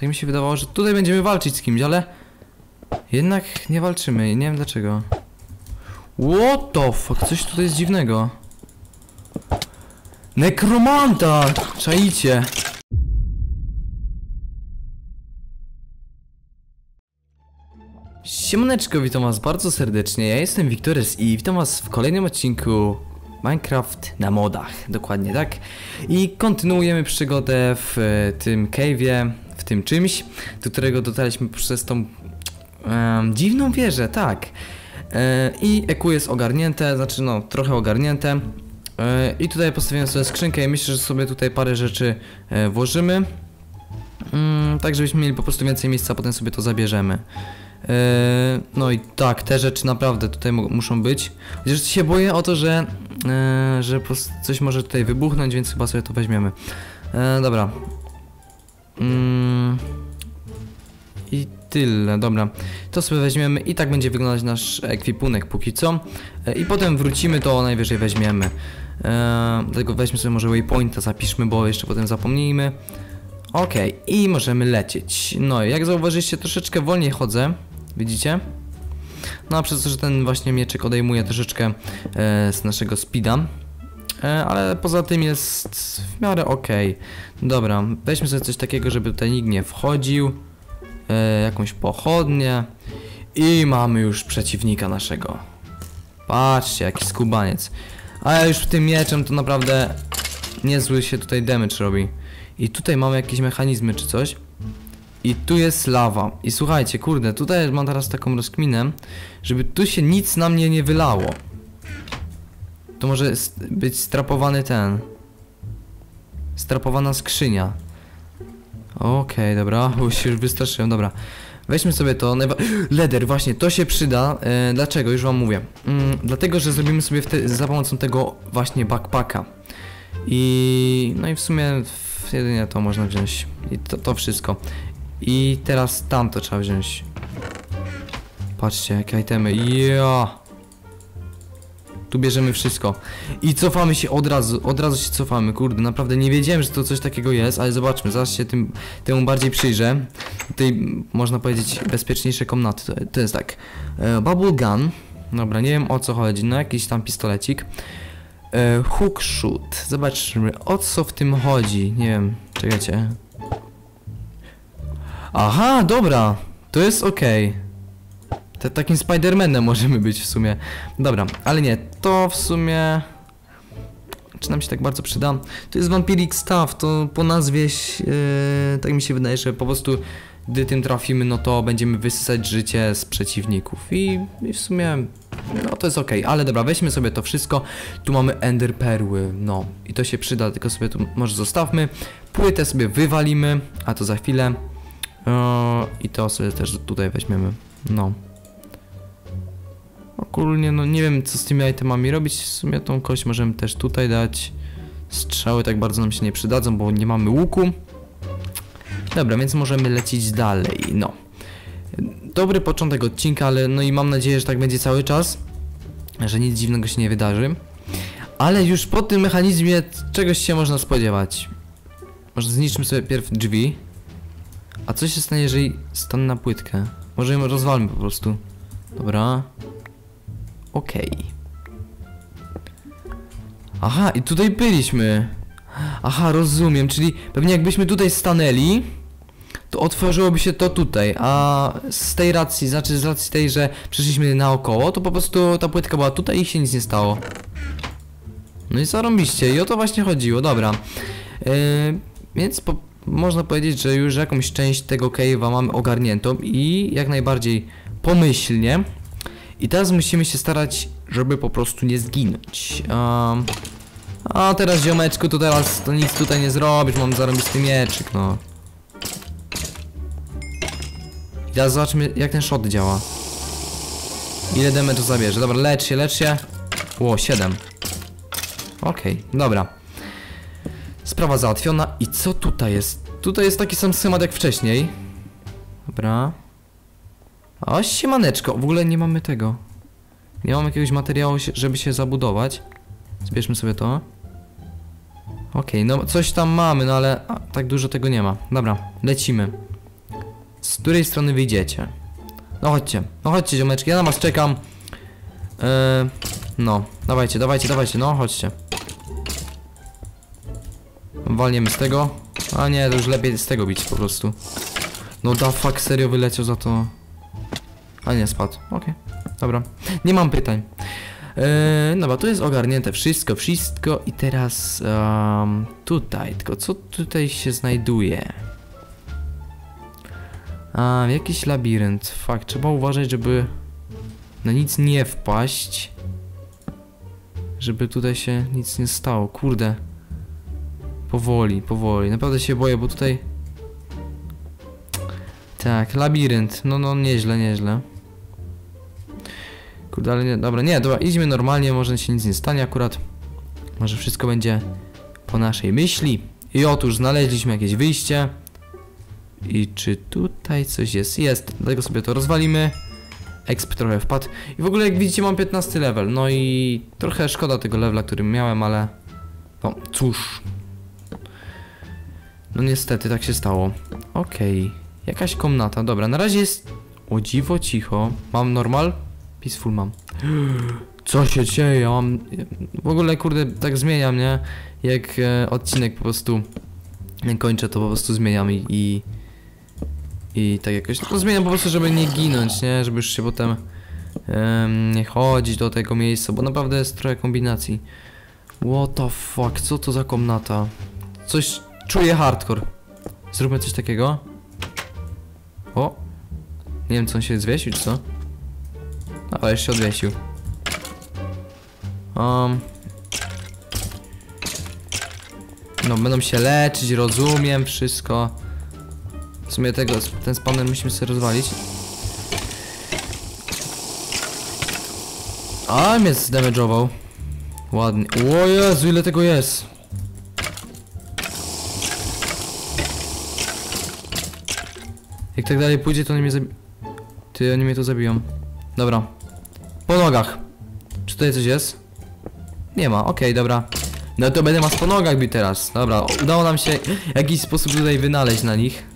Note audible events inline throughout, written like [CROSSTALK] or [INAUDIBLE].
Tak mi się wydawało, że tutaj będziemy walczyć z kimś, ale... Jednak nie walczymy nie wiem dlaczego. What the fuck? Coś tutaj jest dziwnego. Nekromanta! Czaicie? Siemaneczko, witam was bardzo serdecznie, ja jestem Wiktorys i witam was w kolejnym odcinku Minecraft na modach, dokładnie tak. I kontynuujemy przygodę w e, tym cave'ie, w tym czymś, do którego dotarliśmy przez tą dziwną wieżę, tak. E, I EQ jest ogarnięte, znaczy no, trochę ogarnięte. E, I tutaj postawiłem sobie skrzynkę i myślę, że sobie tutaj parę rzeczy e, włożymy. Mm, tak, żebyśmy mieli po prostu więcej miejsca, potem sobie to zabierzemy. Eee, no i tak, te rzeczy naprawdę tutaj mu- muszą być. Chociaż się boję o to, że, eee, że coś może tutaj wybuchnąć, więc chyba sobie to weźmiemy. Dobra. Mm, I tyle, dobra. To sobie weźmiemy i tak będzie wyglądać nasz ekwipunek póki co. Eee, I potem wrócimy, to najwyżej weźmiemy. Eee, dlatego weźmy sobie może waypointa, zapiszmy, bo jeszcze potem zapomnijmy. Okej, i możemy lecieć. No, jak zauważyliście, troszeczkę wolniej chodzę. Widzicie? No, a przez to, że ten właśnie mieczyk odejmuje troszeczkę e, z naszego speeda. E, ale poza tym jest w miarę okej. Dobra, weźmy sobie coś takiego, żeby tutaj nikt nie wchodził. E, jakąś pochodnię. I mamy już przeciwnika naszego. Patrzcie, jaki skubaniec. A ja już tym mieczem to naprawdę niezły się tutaj damage robi. I tutaj mamy jakieś mechanizmy czy coś. I tu jest lawa. I słuchajcie, kurde, tutaj mam teraz taką rozkminę, żeby tu się nic na mnie nie wylało. To może być strapowany ten. Strapowana skrzynia. Okej, dobra, bo się już wystraszyłem, dobra. Weźmy sobie to. Leder, właśnie, to się przyda. E, dlaczego? Już wam mówię. Mm, dlatego, że zrobimy sobie za pomocą tego właśnie backpacka. I no i w sumie jedynie to można wziąć. I to, to wszystko. I teraz tamto trzeba wziąć. Patrzcie, jakie itemy. Ja. Tu bierzemy wszystko. I cofamy się od razu, od razu się cofamy. Kurde, naprawdę nie wiedziałem, że to coś takiego jest, ale zobaczmy, zaraz się tym, temu bardziej przyjrzę. Tutaj można powiedzieć bezpieczniejsze komnaty. To, to jest tak. E, bubble gun. Dobra, nie wiem o co chodzi. No jakiś tam pistolecik. E, hook shoot. Zobaczmy, o co w tym chodzi. Nie wiem, czekajcie. Aha, dobra. To jest okej. To Takim Spidermanem możemy być w sumie. Dobra, ale nie, to w sumie... Czy nam się tak bardzo przyda? To jest Vampiric Staff, to po nazwie, yy, tak mi się wydaje, że po prostu gdy tym trafimy, no to będziemy wysysać życie z przeciwników i, i w sumie, no to jest okej, ale dobra, weźmy sobie to wszystko, tu mamy Ender Perły, no i to się przyda, tylko sobie tu może zostawmy, płytę sobie wywalimy, a to za chwilę Eee, i to sobie też tutaj weźmiemy, no. Ogólnie, no nie wiem co z tymi itemami robić, w sumie tą kość możemy też tutaj dać. Strzały tak bardzo nam się nie przydadzą, bo nie mamy łuku. Dobra, więc możemy lecieć dalej, no. Dobry początek odcinka, ale no i mam nadzieję, że tak będzie cały czas. Że nic dziwnego się nie wydarzy. Ale już po tym mechanizmie czegoś się można spodziewać. Może zniszczmy sobie pierw drzwi. A co się stanie, jeżeli stanę na płytkę? Może ją rozwalmy po prostu. Dobra. Okej. Aha, i tutaj byliśmy. Aha, rozumiem, czyli pewnie jakbyśmy tutaj stanęli, to otworzyłoby się to tutaj, a z tej racji, znaczy z racji tej, że przeszliśmy naokoło, to po prostu ta płytka była tutaj i się nic nie stało. No i zarąbiście, i o to właśnie chodziło, dobra. Yy, więc po, można powiedzieć, że już jakąś część tego cave'a mamy ogarniętą i jak najbardziej pomyślnie. I teraz musimy się starać, żeby po prostu nie zginąć. Um, a teraz ziomeczku, to teraz to nic tutaj nie zrobisz, mam zarobisty mieczyk, no. I teraz zobaczmy jak ten shot działa. Ile damage'u zabierze? Dobra, lecz się, lecz się. Ło, 7. Okej, dobra. Sprawa załatwiona. I co tutaj jest? Tutaj jest taki sam schemat jak wcześniej. Dobra. O, siemaneczko. W ogóle nie mamy tego. Nie mam jakiegoś materiału, żeby się zabudować. Zbierzmy sobie to. Okej, no coś tam mamy, no ale a, tak dużo tego nie ma. Dobra, lecimy. z której strony wyjdziecie. No chodźcie, no chodźcie ziomeczki, ja na was czekam. Eee, no, dawajcie, dawajcie, dawajcie, no chodźcie. Walniemy z tego. A nie, to już lepiej z tego bić po prostu. No da fuck, serio wyleciał za to. A nie, spadł. Okej, dobra. Nie mam pytań. Eee, no bo tu jest ogarnięte wszystko, wszystko i teraz um, tutaj, tylko co tutaj się znajduje? A, jakiś labirynt. Fakt, trzeba uważać, żeby na nic nie wpaść. Żeby tutaj się nic nie stało. Kurde. Powoli, powoli. Naprawdę się boję, bo tutaj... Tak, labirynt. No, no, nieźle, nieźle. Kurde, ale nie, dobra, nie, dobra, idźmy normalnie, może się nic nie stanie akurat. Może wszystko będzie po naszej myśli. I otóż znaleźliśmy jakieś wyjście. I czy tutaj coś jest? Jest, dlatego sobie to rozwalimy. Exp trochę wpadł. I w ogóle jak widzicie mam 15 level. No i trochę szkoda tego levela, którym miałem, ale... No cóż. No niestety tak się stało. Okej. Jakaś komnata. Dobra, na razie jest... O dziwo cicho. Mam normal? Peaceful mam. Co się dzieje? Ja mam... W ogóle kurde tak zmieniam, nie? Jak e, odcinek po prostu kończę to po prostu zmieniam i... i... I tak jakoś, no zmieniam po prostu, żeby nie ginąć, nie? Żeby już się potem em, nie chodzić do tego miejsca, bo naprawdę jest trochę kombinacji. What the fuck, co to za komnata? Coś, czuję hardcore. Zróbmy coś takiego. O! Nie wiem, co on się zwiesił, czy co? A, już się odwiesił. Um. No, będą się leczyć, rozumiem, wszystko. W sumie tego, ten spawner musimy sobie rozwalić. A, mnie zdamage'ował. Ładnie. O Jezu, ile tego jest. Jak tak dalej pójdzie, to oni mnie zabi... Ty, oni mnie tu zabiją. Dobra. Po nogach. Czy tutaj coś jest? Nie ma, okej, dobra. No to będę was po nogach teraz. Dobra, udało nam się jakiś sposób tutaj wynaleźć na nich.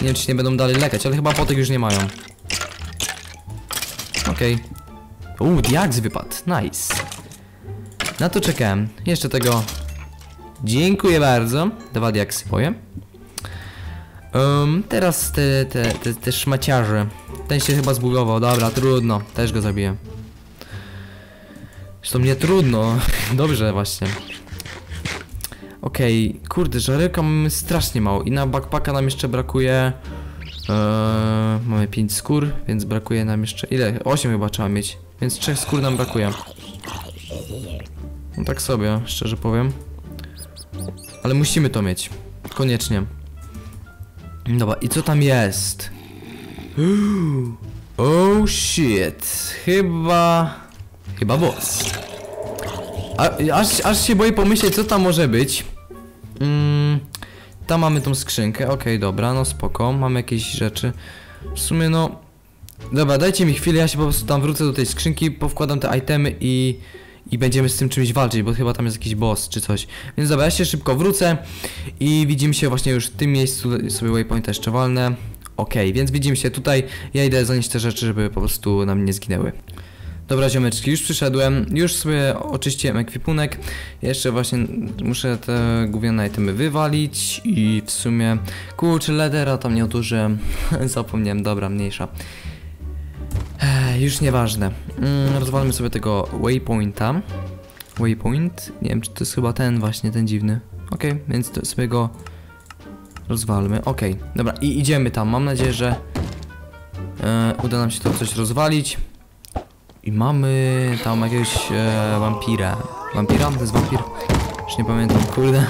Nie wiem, czy nie będą dalej lekać, ale chyba potek już nie mają. Okej. Okay. Uuu, diaks wypadł. Nice. Na to czekałem. Jeszcze tego... Dziękuję bardzo. Dwa diaksy powiem. Um, teraz te, te, te, te szmaciarze. Ten się chyba zbugował. Dobra, trudno. Też go zabiję. Zresztą nie trudno. [LAUGHS] Dobrze właśnie. Okej, okay. kurde, żarełka mamy strasznie mało i na backpacka nam jeszcze brakuje... Eee, mamy 5 skór, więc brakuje nam jeszcze... Ile? 8 chyba trzeba mieć, więc 3 skór nam brakuje. No tak sobie, szczerze powiem. Ale musimy to mieć. Koniecznie. Dobra, i co tam jest? [GASPS] Oh shit. Chyba... Chyba boss. A, aż, aż się boję pomyśleć, co tam może być. Mm, tam mamy tą skrzynkę, okej, okay, dobra, no spoko, mamy jakieś rzeczy. W sumie no... Dobra, dajcie mi chwilę, ja się po prostu tam wrócę do tej skrzynki, powkładam te itemy i... I będziemy z tym czymś walczyć, bo chyba tam jest jakiś boss czy coś. Więc dobra, ja się szybko wrócę i widzimy się właśnie już w tym miejscu, sobie waypointa jeszcze walnę. Okej, okay, więc widzimy się tutaj, ja idę zanieść te rzeczy, żeby po prostu nam nie zginęły. Dobra ziomeczki, już przyszedłem, już sobie oczyściłem ekwipunek Jeszcze właśnie muszę te gówniane itemy wywalić I w sumie kurczę ledera tam nie odużyłem [LAUGHS] Zapomniałem, dobra, mniejsza Już nieważne mm, Rozwalmy sobie tego waypointa Waypoint, nie wiem czy to jest chyba ten właśnie, ten dziwny Okej, okay, więc sobie go rozwalmy, okej okay. Dobra, i idziemy tam, mam nadzieję, że e, Uda nam się to coś rozwalić i mamy tam jakiegoś e, wampira. Wampira? To jest wampir? Już nie pamiętam, kurde.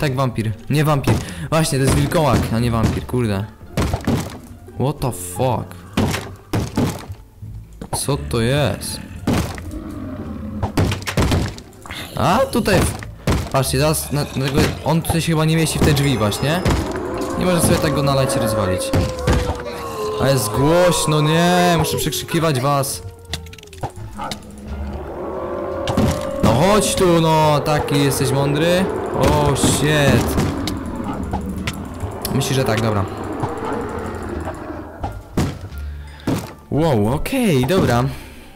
Tak, wampir. Nie wampir. Właśnie, to jest wilkołak, a nie wampir, kurde. What the fuck? Co to jest? A, tutaj... Patrzcie, teraz na, na tego, on tutaj się chyba nie mieści w te drzwi właśnie. Nie może sobie tak go nalać i rozwalić. A jest głośno, nie, muszę przekrzykiwać was. chodź tu, no, taki jesteś mądry. O, oh, shit. Myślisz, że tak, dobra. Wow, okej, dobra.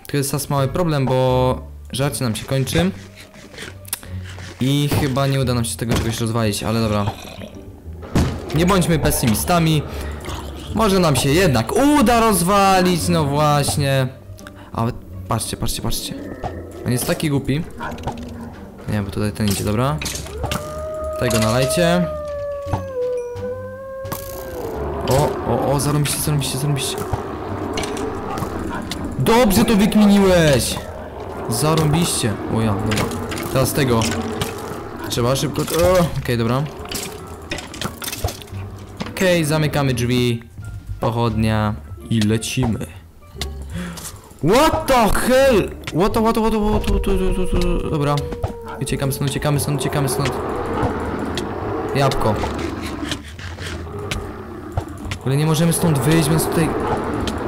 Tu jest teraz mały problem, bo żarcie nam się kończy. I chyba nie uda nam się tego czegoś rozwalić, ale dobra. Nie bądźmy pesymistami. Może nam się jednak uda rozwalić, no właśnie. Ale patrzcie, patrzcie, patrzcie. On jest taki głupi. Nie, bo tutaj ten idzie, dobra. Tego nalajcie. O, o, o, zarąbiście, zarąbiście, zarąbiście. Dobrze to wykminiłeś! Zarąbiście. O ja, dobra. Teraz tego. Trzeba szybko... Okej, dobra. Okej, zamykamy drzwi. Pochodnia. I lecimy. What the hell? What the, what the, what the, what the, what the, what the, what the. Dobra. Uciekamy stąd, uciekamy stąd, uciekamy stąd. Jabłko. Ale nie możemy stąd wyjść, więc tutaj...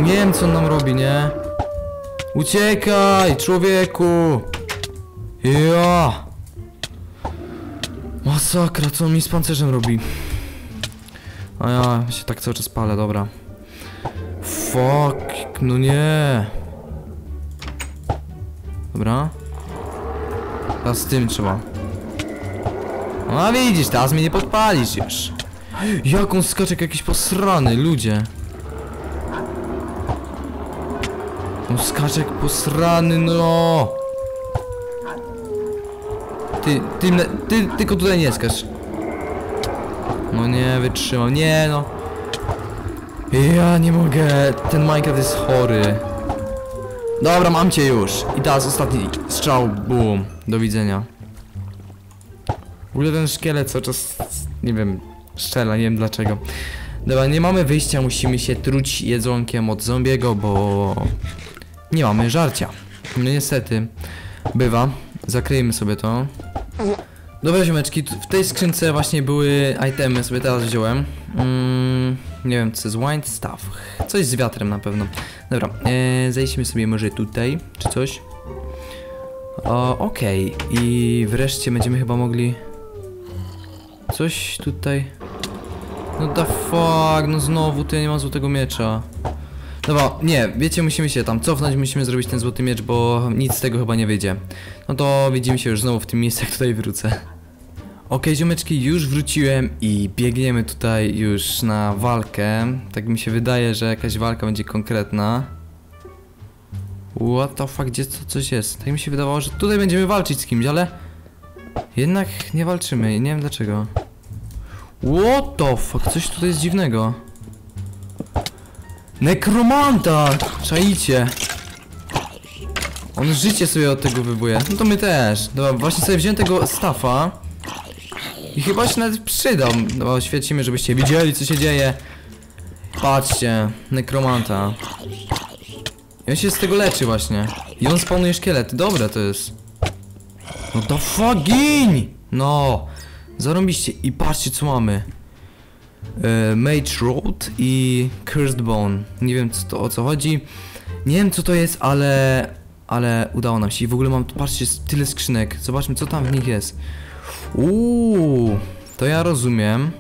Nie wiem, co on nam robi, nie? Uciekaj, człowieku! Ja! Masakra, co mi z pancerzem robi? A ja się tak cały czas palę, dobra. Fuck, no nie. Dobra. Teraz z tym trzeba. No a widzisz, teraz mnie nie podpalisz już. Jak on skacze jak jakiś posrany, ludzie. On skacze jak posrany, no. Ty, ty, ty, tylko tutaj nie skacz. No nie, wytrzymał, nie no. Ja nie mogę, ten Minecraft jest chory. Dobra, mam cię już. I teraz ostatni strzał, boom. Do widzenia. W ogóle ten szkielet cały czas, nie wiem, strzela, nie wiem dlaczego. Dobra, nie mamy wyjścia, musimy się truć jedzonkiem od zombiego, bo nie mamy żarcia. No niestety, bywa. Zakryjmy sobie to. Dobra ziomeczki, w tej skrzynce właśnie były itemy, sobie teraz wziąłem. Mm, nie wiem, co jest wine stuff. Coś z wiatrem na pewno. Dobra, e, zejdźmy sobie może tutaj, czy coś. Okej. I wreszcie będziemy chyba mogli... Coś tutaj... No the fuck, no znowu, ja nie mam złotego miecza. Dobra, nie, wiecie, musimy się tam cofnąć, musimy zrobić ten złoty miecz, bo nic z tego chyba nie wyjdzie. No to widzimy się już znowu w tym miejscu, jak tutaj wrócę. Okej, ziomeczki, już wróciłem i biegniemy tutaj już na walkę. Tak mi się wydaje, że jakaś walka będzie konkretna. What the fuck, gdzie to coś jest? Tak mi się wydawało, że tutaj będziemy walczyć z kimś, ale... Jednak nie walczymy, nie wiem dlaczego. What the fuck, coś tutaj jest dziwnego. Nekromanta! Czaicie. On życie sobie od tego wybuje. No to my też. Dobra, właśnie sobie wziąłem tego staffa. I chyba się nawet przydał. Dobra, świecimy, żebyście widzieli co się dzieje. Patrzcie, nekromanta. I on się z tego leczy właśnie. I on spawnuje szkielety. Dobre to jest. No to fucking! No. Zarąbiście. I patrzcie co mamy. E, Mage Road i Cursed Bone. Nie wiem co to, o co chodzi. Nie wiem co to jest, ale... Ale udało nam się. I w ogóle mam, patrzcie, tyle skrzynek. Zobaczmy co tam w nich jest. Uuu, to ja rozumiem.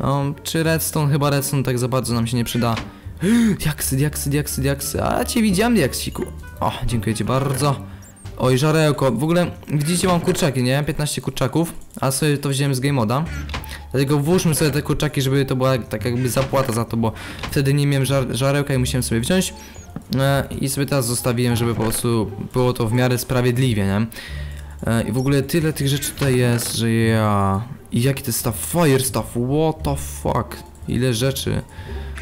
No, czy redstone? Chyba redstone tak za bardzo nam się nie przyda. [GASPS] Diaksy, diaksy, diaksy, diaksy. A cię widziałem, diaksiku. O, dziękuję ci bardzo. Oj, żarełko. W ogóle, widzicie, mam kurczaki, nie? 15 kurczaków. A sobie to wziąłem z game moda. Dlatego włóżmy sobie te kurczaki, żeby to była tak jakby zapłata za to, bo wtedy nie miałem żar żarełka i musiałem sobie wziąć. E, I sobie teraz zostawiłem, żeby po prostu było to w miarę sprawiedliwie, nie? E, I w ogóle tyle tych rzeczy tutaj jest, że ja... I jaki to jest stuff? Fire stuff, what the fuck? Ile rzeczy.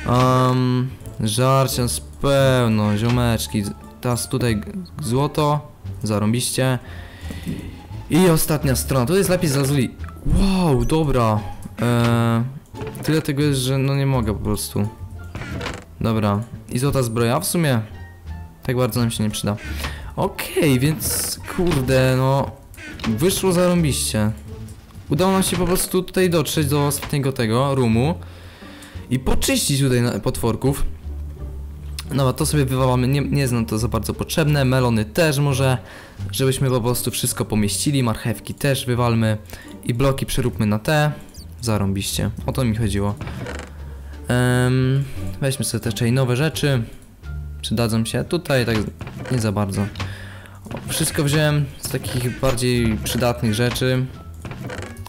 Um, żarcia z pełno, ziomeczki. Teraz tutaj złoto, zarąbiście. I ostatnia strona, to jest lapis lazuli. Wow, dobra. E, tyle tego jest, że no nie mogę po prostu. Dobra. I złota zbroja, w sumie tak bardzo nam się nie przyda. Okej, więc kurde, no wyszło zarąbiście. Udało nam się po prostu tutaj dotrzeć do ostatniego tego roomu i poczyścić tutaj potworków. No, to sobie wywalamy, nie, nie znam to za bardzo potrzebne, melony też może, żebyśmy po prostu wszystko pomieścili, marchewki też wywalmy i bloki przeróbmy na te, zarąbiście, o to mi chodziło. Em, weźmy sobie te nowe rzeczy, przydadzą się. Tutaj tak nie za bardzo. Wszystko wziąłem z takich bardziej przydatnych rzeczy.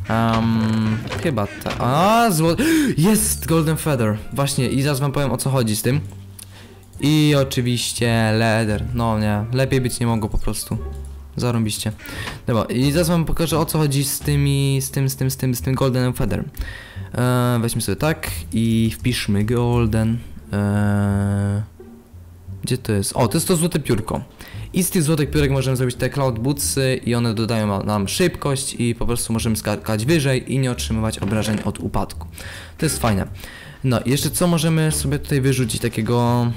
Um, chyba ta. A. [GASPS] Jest Golden Feather. Właśnie, i zaraz wam powiem o co chodzi z tym. I oczywiście leather. No nie, lepiej być nie mogło po prostu. Zarąbiście. Dobra, i zaraz wam pokażę o co chodzi z tymi, z tym, z tym, z tym, z tym Golden Feather. Eee, weźmy sobie tak i wpiszmy Golden. Eee, gdzie to jest? O, to jest to złote piórko. I z tych złotych piórek możemy zrobić te cloud bootsy i one dodają nam szybkość i po prostu możemy skakać wyżej i nie otrzymywać obrażeń od upadku. To jest fajne. No jeszcze co możemy sobie tutaj wyrzucić takiego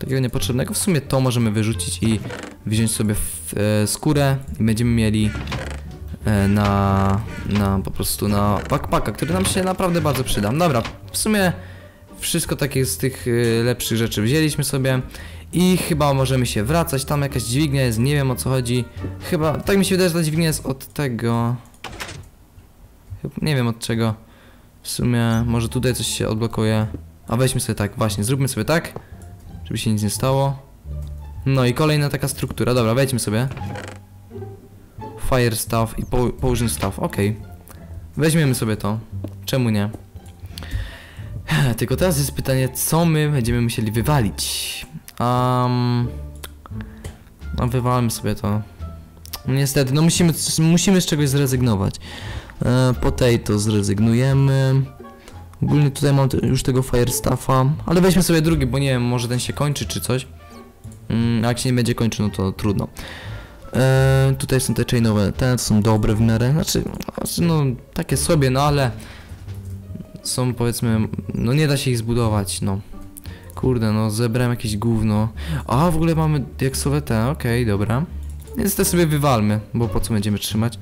takiego niepotrzebnego? W sumie to możemy wyrzucić i wziąć sobie w, e, skórę i będziemy mieli e, na, na po prostu na backpacka, który nam się naprawdę bardzo przyda. Dobra, w sumie wszystko takie z tych e, lepszych rzeczy wzięliśmy sobie i chyba możemy się wracać. Tam jakaś dźwignia jest, nie wiem o co chodzi. Chyba, tak mi się wydaje, że ta dźwignia jest od tego. Nie wiem od czego. W sumie, może tutaj coś się odblokuje. A weźmy sobie tak, właśnie, zróbmy sobie tak, żeby się nic nie stało. No i kolejna taka struktura, dobra, wejdźmy sobie. Fire staff i po położny staff, okej. Weźmiemy sobie to. Czemu nie? Tylko teraz jest pytanie, co my będziemy musieli wywalić? Um, no wywalmy sobie to. Niestety, no musimy, musimy z czegoś zrezygnować. E, potato zrezygnujemy. Ogólnie tutaj mam już tego fire staffa, ale weźmy sobie drugi, bo nie wiem, może ten się kończy czy coś. Mm, a jak się nie będzie kończył, no to trudno. E, tutaj są te chainowe, te są dobre w miarę, znaczy, znaczy, no takie sobie, no ale są powiedzmy, no nie da się ich zbudować, no. Kurde, no zebrałem jakieś gówno. A, w ogóle mamy diaksowe te, okej, dobra. Więc te sobie wywalmy, bo po co będziemy trzymać?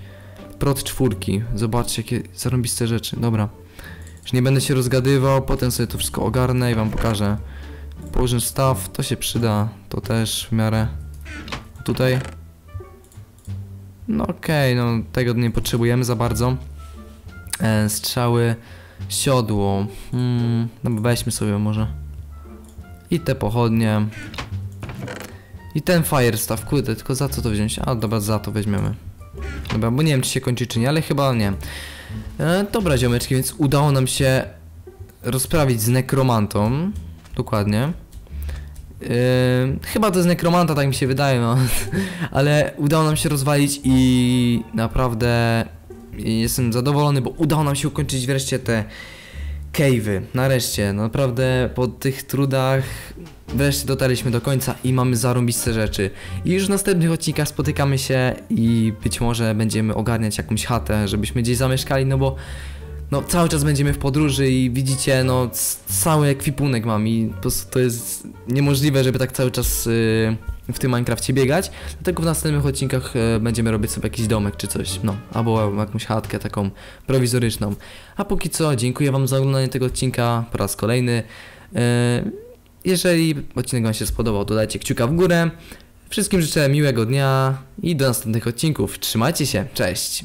Prot czwórki, zobaczcie jakie zarąbiste rzeczy, dobra. Już nie będę się rozgadywał, potem sobie to wszystko ogarnę i wam pokażę. Położę staw, to się przyda, to też w miarę. Tutaj. No okej, no tego nie potrzebujemy za bardzo. E, strzały, siodło. Hmm, no weźmy sobie może. I te pochodnie. I ten fire staff, kurde, tylko za co to wziąć? A dobra, za to weźmiemy. Dobra, bo nie wiem czy się kończy czy nie, ale chyba nie. E, dobra ziomeczki, więc udało nam się rozprawić z nekromantą. Dokładnie. E, chyba to jest nekromanta, tak mi się wydaje, no. [LAUGHS] ale udało nam się rozwalić i naprawdę jestem zadowolony, bo udało nam się ukończyć wreszcie te cave'y. Nareszcie, naprawdę po tych trudach wreszcie dotarliśmy do końca i mamy zarąbiste rzeczy. I już w następnych odcinkach spotykamy się i być może będziemy ogarniać jakąś chatę, żebyśmy gdzieś zamieszkali, no bo no cały czas będziemy w podróży i widzicie, no cały ekwipunek mam i po prostu to jest niemożliwe, żeby tak cały czas y, w tym Minecrafcie biegać. Dlatego w następnych odcinkach y, będziemy robić sobie jakiś domek czy coś, no, albo jakąś chatkę taką prowizoryczną. A póki co, dziękuję wam za oglądanie tego odcinka po raz kolejny. Y, jeżeli odcinek wam się spodobał, to dajcie kciuka w górę. Wszystkim życzę miłego dnia i do następnych odcinków. Trzymajcie się, cześć!